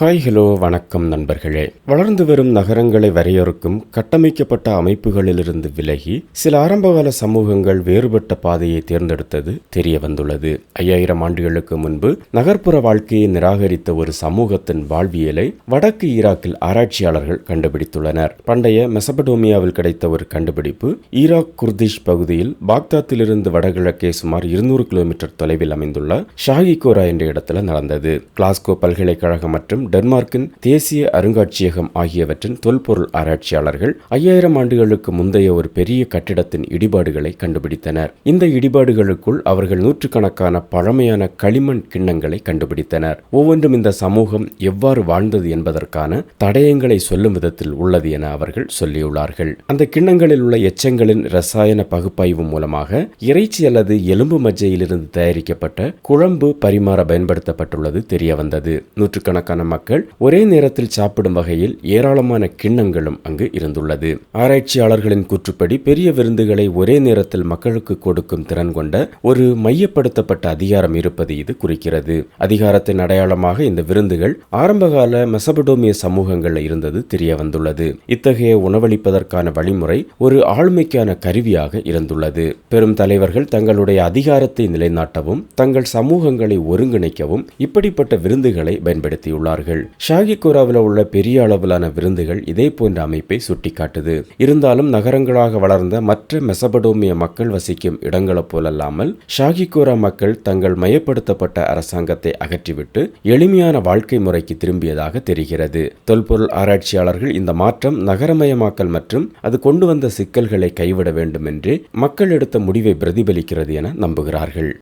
Hi hello வணக்கம் நண்பர்களே. வளர்ந்து வரும் நகரங்களை வரையறுக்கும் கட்டமைக்கப்பட்ட அமைப்புகளிலிருந்து விலகி சில ஆரம்பகால சமூகங்கள் வேறுபட்ட பாதையை தேர்ந்தெடுத்தது தெரிய வந்துள்ளது ஐயாயிரம் ஆண்டுகளுக்கு முன்பு நகர்ப்புற வாழ்க்கையை நிராகரித்த ஒரு சமூகத்தின் வாழ்வியலை வடக்கு ஈராக்கில் ஆராய்ச்சியாளர்கள் கண்டுபிடித்துள்ளனர். பண்டைய மெசபடோமியாவில் கிடைத்த ஒரு கண்டுபிடிப்பு ஈராக் குர்திஷ் பகுதியில் பாக்தாத்திலிருந்து வடகிழக்கே சுமார் இருநூறு கிலோமீட்டர் தொலைவில் அமைந்துள்ள ஷாகிகோரா என்ற இடத்துல நடந்தது. கிளாஸ்கோ பல்கலைக்கழகம் மற்றும் டென்மார்க்கின் தேசிய அருங்காட்சியகம் ஆகியவற்றின் தொல்பொருள் ஆராய்ச்சியாளர்கள் ஐயாயிரம் ஆண்டுகளுக்கு முந்தைய ஒரு பெரிய கட்டிடத்தின் இடிபாடுகளை கண்டுபிடித்தனர். இந்த இடிபாடுகளுக்குள் அவர்கள் நூற்றுக்கணக்கான பழமையான களிமண் கிண்ணங்களை கண்டுபிடித்தனர். ஒவ்வொன்றும் இந்த சமூகம் எவ்வாறு வாழ்ந்தது என்பதற்கான தடயங்களை சொல்லும் விதத்தில் உள்ளது என அவர்கள் சொல்லியுள்ளார்கள். அந்த கிண்ணங்களில் உள்ள எச்சங்களின் ரசாயன பகுப்பாய்வு மூலமாக இறைச்சி அல்லது எலும்பு மஜ்ஜையிலிருந்து தயாரிக்கப்பட்ட குழம்பு பரிமாற பயன்படுத்தப்பட்டுள்ளது தெரிய வந்தது நூற்றுக்கணக்கான மக்கள் ஒரே நேரத்தில் சாப்பிடும் வகையில் ஏராளமான கிண்ணங்களும் அங்கு இருந்துள்ளது. ஆராய்ச்சியாளர்களின் கூற்றுப்படி பெரிய விருந்துகளை ஒரே நேரத்தில் மக்களுக்கு கொடுக்கும் திறன் கொண்ட ஒரு மையப்படுத்தப்பட்ட அதிகாரம் இருப்பது இது குறிக்கிறது. அதிகாரத்தின் அடையாளமாக இந்த விருந்துகள் ஆரம்பகால மெசபடோமிய சமூகங்களில் இருந்தது தெரிய வந்துள்ளது. இத்தகைய உணவளிப்பதற்கான வழிமுறை ஒரு ஆளுமைக்கான கருவியாக இருந்துள்ளது. பெரும் தலைவர்கள் தங்களுடைய அதிகாரத்தை நிலைநாட்டவும் தங்கள் சமூகங்களை ஒருங்கிணைக்கவும் இப்படிப்பட்ட விருந்துகளை பயன்படுத்தியுள்ளார்கள். ஷாகிகோராவில் உள்ள பெரிய அளவிலான விருந்துகள் இதே போன்ற அமைப்பை சுட்டிக்காட்டுது. இருந்தாலும் நகரங்களாக வளர்ந்த மற்ற மெசபடோமிய மக்கள் வசிக்கும் இடங்களைப் போலல்லாமல் ஷாகிகோரா மக்கள் தங்கள் மயப்படுத்தப்பட்ட அரசாங்கத்தை அகற்றிவிட்டு எளிமையான வாழ்க்கை முறைக்கு திரும்பியதாக தெரிகிறது. தொல்பொருள் ஆராய்ச்சியாளர்கள் இந்த மாற்றம் நகரமயமாக்கல் மற்றும் அது கொண்டு வந்த சிக்கல்களை கைவிட வேண்டும் என்று மக்கள் எடுத்த முடிவை பிரதிபலிக்கிறது என நம்புகிறார்கள்.